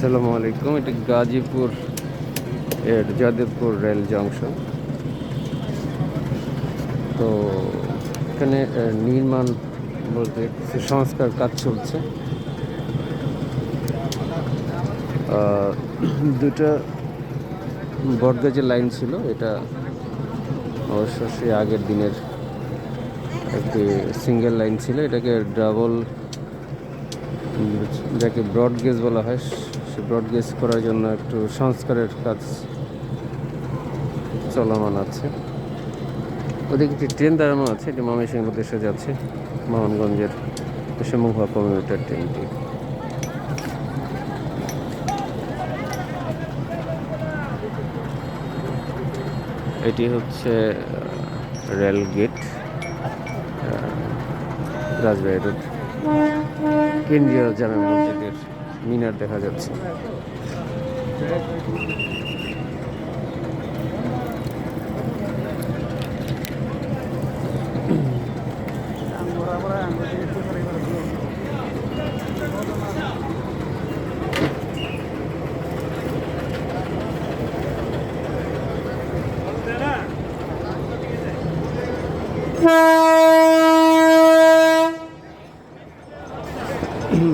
আসসালামু আলাইকুম, এটি গাজীপুর, এর যাদবপুর রেল জংশন। তো এখানে নির্মাণ বলতে কিছু সংস্কার কাজ চলছে। দুটা বটগাছের লাইন ছিল, এটা অবশ্য সে আগের দিনের একটি সিঙ্গেল লাইন ছিল, এটাকে ডাবল যাকে ব্রড গেজ বলা হয় সে ব্রড গেজ করার জন্য একটু সংস্কারের কাজ চলমান আছে। ওদিকে একটি ট্রেন দাঁড়ানো আছে, এটি ময়মনসিংহের উদ্দেশ্যে যাচ্ছে। মোহনগঞ্জের পশ্চিমবঙ্গ কমিউটার ট্রেনটি। এটি হচ্ছে রেল গেট রাজবাড়ি রোড। কেন্দ্রীয় জামে মসজিদের মিনার দেখা যাচ্ছে।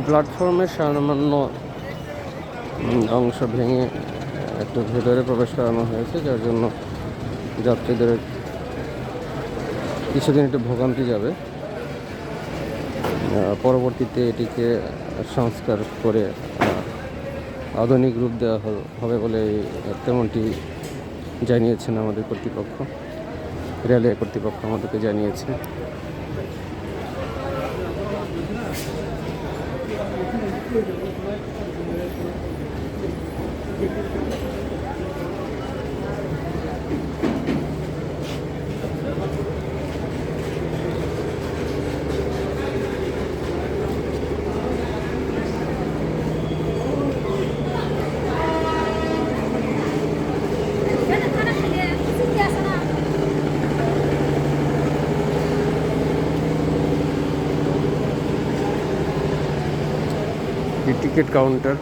প্ল্যাটফর্মের সামান্য অংশ ভেঙে একটু ভেতরে প্রবেশ করানো হয়েছে, যার জন্য যাত্রীদের কিছুদিন একটু ভোগান্তি যাবে। পরবর্তীতে এটিকে সংস্কার করে আধুনিক রূপ দেওয়া হবে বলে তেমনটি জানিয়েছেন আমাদের কর্তৃপক্ষ। রেলওয়ে কর্তৃপক্ষ আমাদেরকে জানিয়েছে। टिकट काउंटर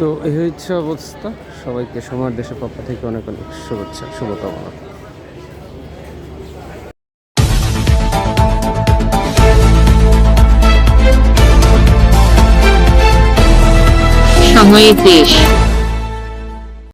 তো এই হচ্ছে অবস্থা। সবাইকে সময়ের দেশের পক্ষ থেকে অনেক অনেক শুভেচ্ছা, শুভকামনা। সময়ের দেশ।